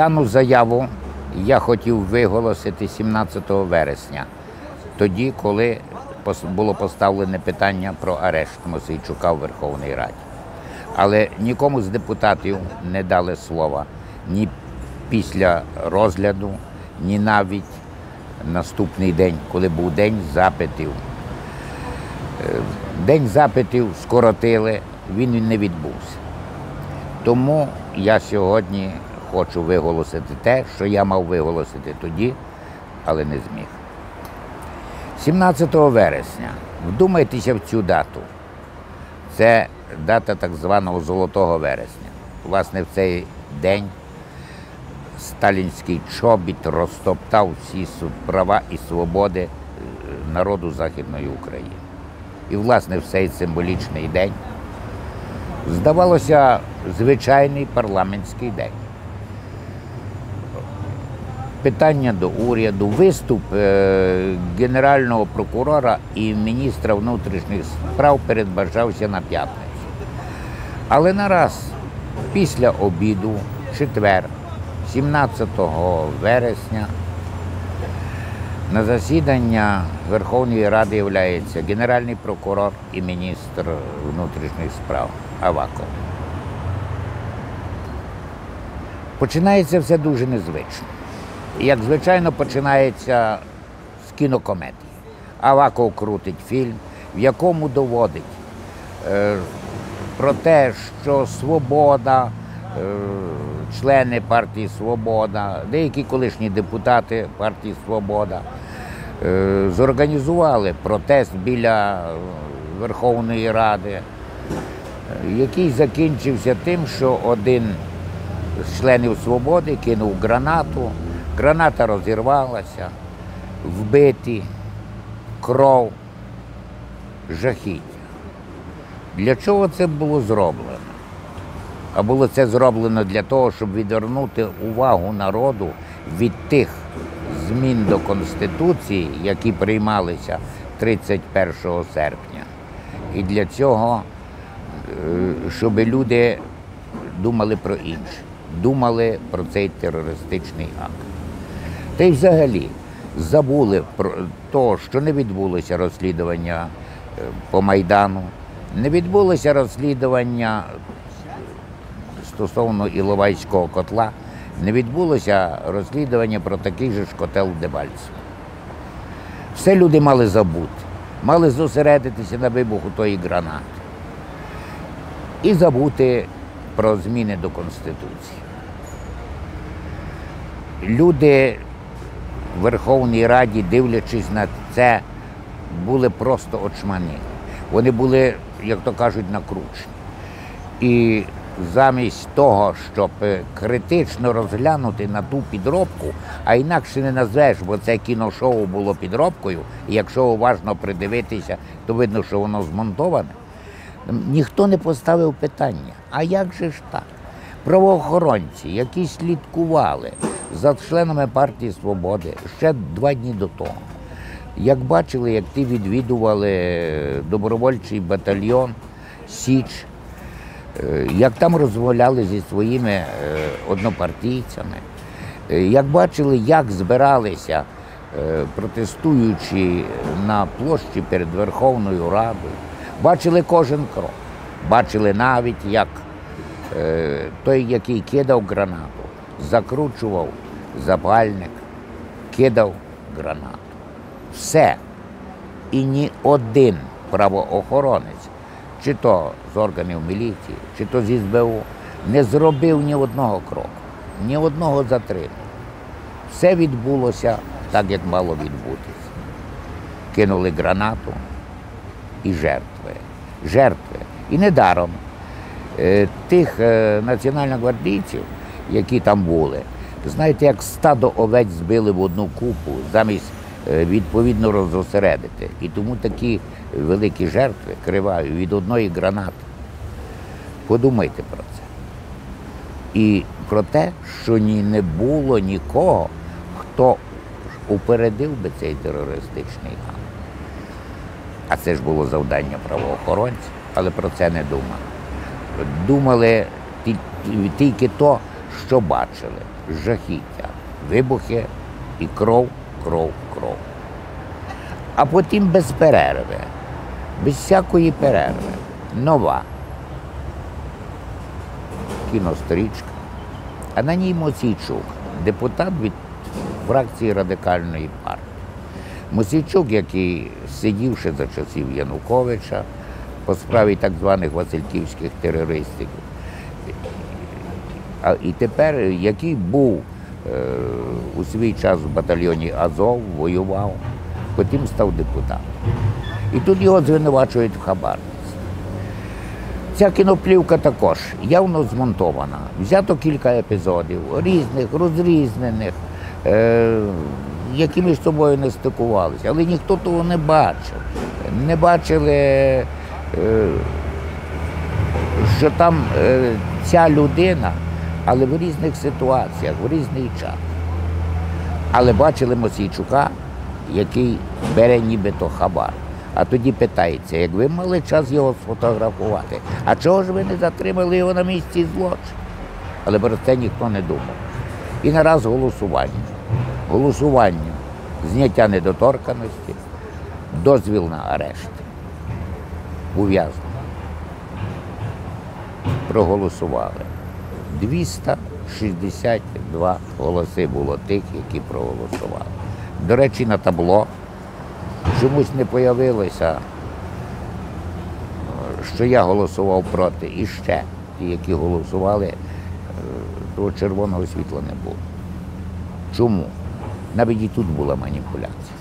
Дану заяву я хотів виголосити 17 вересня, тоді, коли було поставлене питання про арешт Мосейчука в Верховній Раді. Але нікому з депутатів не дали слова ні після розгляду, ні навіть наступний день, коли був день запитів. Е, День запитів скоротили, він не відбувся. Тому я сьогодні хочу виголосити те, що я мав виголосити тоді, але не зміг. 17 вересня. Вдумайтеся в цю дату. Це дата так званого Золотого вересня. Власне, в цей день сталінський чобіт розтоптав всі права і свободи е, народу Західної України. І, власне, в цей символічний день здавалося звичайний парламентський день. Питання до уряду, виступ е, генерального прокурора і міністра внутрішніх справ передбачався на п'ятницю. Але нараз після обіду, четвер, 17 вересня, на засідання Верховної Ради являється генеральний прокурор і міністр внутрішніх справ Аваков. Починається все дуже незвично. Як звичайно, починається з кінокомедії. Аваков крутить фільм, в якому доводить е, про те, що свобода, е, члени партії Свобода, деякі колишні депутати партії Свобода е, зорганізували протест біля е, Верховної Ради, е, який закінчився тим, що один з членів Свободи кинув гранату, граната розірвалася, вбиті, кров, жахіття. Для чого це було зроблено? А було це зроблено для того, щоб відвернути увагу народу від тих змін до Конституції, які приймалися 31 серпня. І для цього, е, щоб люди думали про інше, думали про цей терористичний акт. Та й взагалі забули про те, що не відбулося розслідування е, по Майдану, не відбулося розслідування стосовно Іловайського котла, не відбулося розслідування про такий же ж котел Дебальцево. Все люди мали забути, мали зосередитися на вибуху тої гранати і забути про зміни до Конституції. Люди Верховній Раді, дивлячись на це, були просто очмані. Вони були, як то кажуть, накручені. І замість того, щоб е, критично розглянути на ту підробку, а інакше не назвеш, бо це кіношоу було підробкою, і якщо уважно придивитися, то видно, що воно змонтоване. Ніхто не поставив питання, а як же ж так? Правоохоронці, які слідкували за членами партії Свободи ще два дні до того. Як бачили, як ті відвідували добровольчий батальйон Січ, е, як там розмовляли зі своїми е, однопартійцями, е, як бачили, як збиралися е, протестуючі на площі перед Верховною Радою, бачили кожен крок, бачили навіть, як е, той, який кидав гранату, закручував запальник, кидав гранату. Все. І ні один правоохоронець, чи то з органів міліції, чи то зі СБУ, не зробив ні одного кроку, ні одного затримання. Все відбулося так, як мало відбутися. Кинули гранату і жертви. Жертви. І недаром е, тих е, національногвардійців, які там були, знаєте, як стадо овець збили в одну купу, замість е, відповідно розосередити. І тому такі великі жертви криваві від одної гранати. Подумайте про це. І про те, що ні не було нікого, хто упередив би цей терористичний акт. А це ж було завдання правоохоронців, але про це не думали. Думали тільки то, що бачили? Жахіття, вибухи і кров, кров, кров. А потім без перерви, без всякої перерви. Нова кінострічка, а на ній Мосійчук, депутат від фракції радикальної партії. Мосійчук, який сидів ще за часів Януковича по справі так званих Васильківських терористів, а і тепер, який був е, у свій час в батальйоні Азов, воював, потім став депутатом. І тут його звинувачують в хабарниці. Ця кіноплівка також явно змонтована. Взято кілька епізодів, різних, розрізнених, е, які між собою не стикувалися. Але ніхто того не бачив. Не бачили, е, що там е, ця людина, але в різних ситуаціях, в різний час. Але бачили Мосійчука, який бере нібито хабар. А тоді питається, як ви мали час його сфотографувати, а чого ж ви не затримали його на місці злочину? Але про це ніхто не думав. І нараз голосування. Голосування, зняття недоторканості, дозвіл на арешт. Ув'язнення. Проголосували. 262 голоси було тих, які проголосували. До речі, на табло чомусь не появилося, що я голосував проти. І ще ті, які голосували, е, того червоного світла не було. Чому? Навіть і тут була маніпуляція.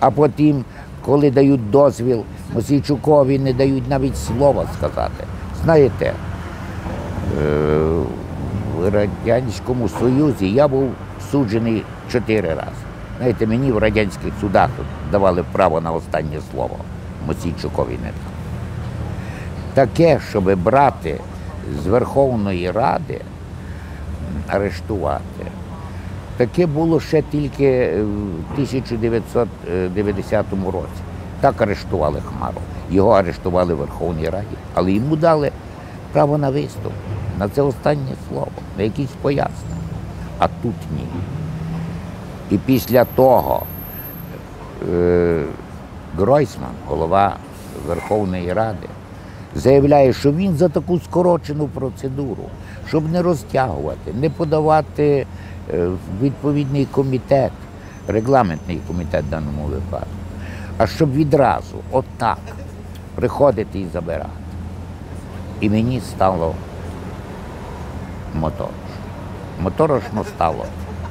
А потім, коли дають дозвіл, Мосійчукові не дають навіть слова сказати. Знаєте, е, в Радянському Союзі я був суджений чотири рази. Знаєте, мені в радянських судах давали право на останнє слово. Мосійчукові не дали. Таке, щоб брати з Верховної Ради, арештувати. Таке було ще тільки в 1990 році. Так арештували Хмару. Його арештували в Верховній Раді, але йому дали право на виступ, на це останнє слово, на якісь пояснення. А тут ні. І після того е, Гройсман, голова Верховної Ради, заявляє, що він за таку скорочену процедуру, щоб не розтягувати, не подавати е, в відповідний комітет, регламентний комітет в даному випадку, а щоб відразу, отак, приходити і забирати. І мені стало моторошно. Моторошно стало,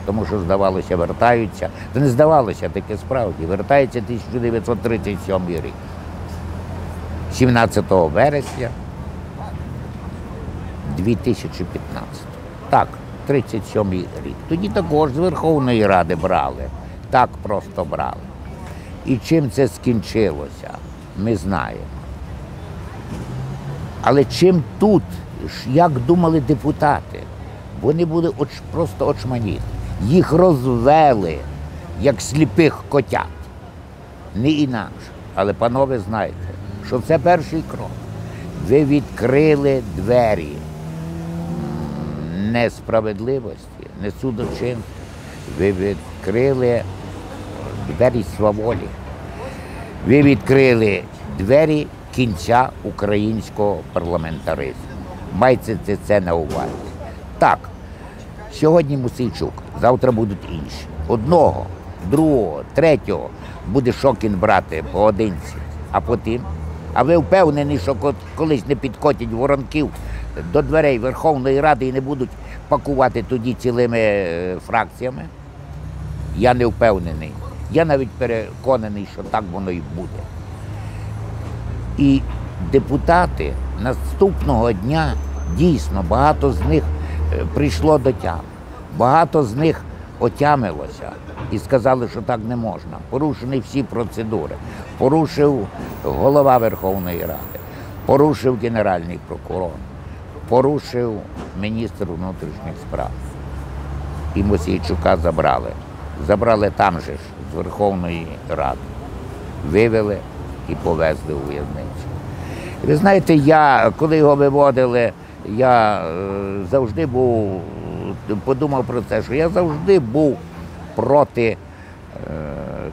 тому що, здавалося, вертаються. Та не здавалося, таке справді. Вертається 1937 рік. 17 вересня 2015. Так, 37 рік. Тоді також з Верховної Ради брали. Так просто брали. І чим це скінчилося, ми знаємо. Але чим тут, як думали депутати, вони були оч, просто очманіти. Їх розвели, як сліпих котят. Не інакше. Але, панове, знаєте, що це перший крок. Ви відкрили двері несправедливості, несудочинства. Ви відкрили двері сваволі. Ви відкрили двері кінця українського парламентаризму. Майте це, це на увазі. Так, сьогодні Мусейчук, завтра будуть інші. Одного, другого, третього буде Шокін брати поодинці, а потім. А ви впевнені, що колись не підкотять воронків до дверей Верховної Ради і не будуть пакувати тоді цілими е, фракціями? Я не впевнений. Я навіть переконаний, що так воно і буде. І депутати наступного дня дійсно багато з них е, прийшло до тями. Багато з них отямилося і сказали, що так не можна. Порушені всі процедури. Порушив голова Верховної Ради, порушив генеральний прокурор, порушив міністр внутрішніх справ. І Мосійчука забрали. Забрали там же ж, з Верховної Ради. Вивели і повезли у в'язницю. Ви знаєте, я, коли його виводили, я е, завжди був подумав про це, що я завжди був проти е,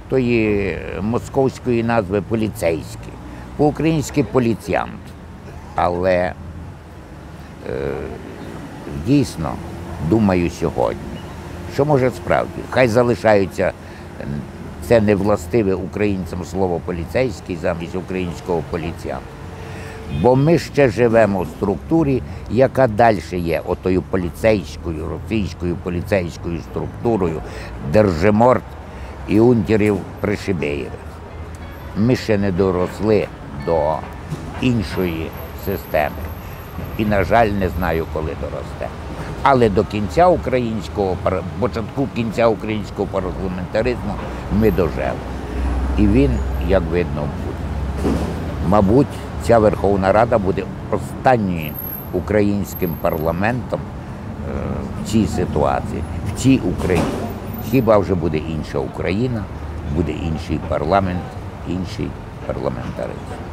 тої московської назви поліцейський. По-українськи поліціянт. Але е, дійсно думаю сьогодні, що може справді, хай залишаються це невластиве українцям слово поліцейський замість українського поліціянт. Бо ми ще живемо в структурі, яка далі є отою поліцейською, російською поліцейською структурою Держиморт і унтерів Пришибеєвих. Ми ще не доросли до іншої системи. І, на жаль, не знаю, коли доросте. Але до кінця українського початку кінця українського парламентаризму ми дожили. І він, як видно, буде. Мабуть, ця Верховна Рада буде останнім українським парламентом е, в цій ситуації, в цій Україні. Хіба вже буде інша Україна, буде інший парламент, інший парламентаризм.